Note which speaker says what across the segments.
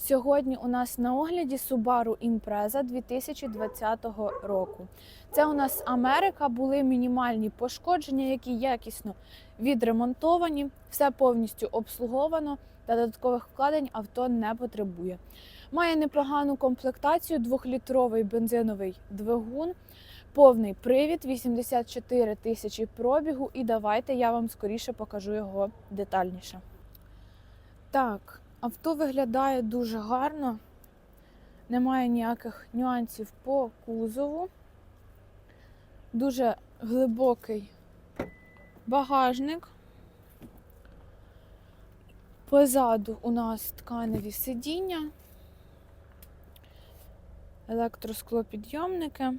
Speaker 1: Сьогодні у нас на огляді Subaru Impreza 2020 року. Це у нас Америка, були мінімальні пошкодження, які якісно відремонтовані, все повністю обслуговано та додаткових вкладень авто не потребує. Має непогану комплектацію, 2-літровий бензиновий двигун, повний привід, 84 тисячі пробігу. І давайте я вам скоріше покажу його детальніше. Так, авто виглядає дуже гарно, немає ніяких нюансів по кузову. Дуже глибокий багажник. Позаду у нас тканеві сидіння, електросклопідйомники,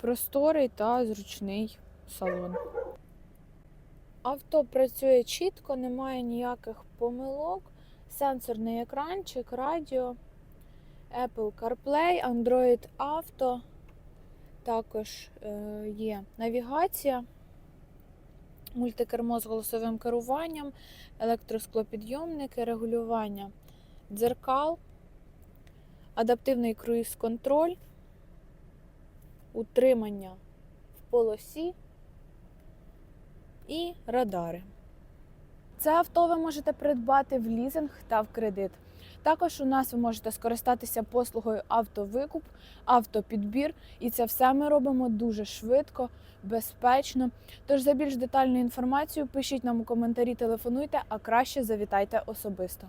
Speaker 1: просторий та зручний салон. Авто працює чітко, немає ніяких помилок. Сенсорний екранчик, радіо, Apple CarPlay, Android Auto. Також е, є навігація, мультикермо з голосовим керуванням, електросклопідйомники, регулювання дзеркал, адаптивний круїз-контроль, утримання в полосі і радари. Це авто ви можете придбати в лізинг та в кредит. Також у нас ви можете скористатися послугою автовикуп, автопідбір, і це все ми робимо дуже швидко, безпечно. Тож за більш детальну інформацію пишіть нам у коментарі, телефонуйте, а краще завітайте особисто.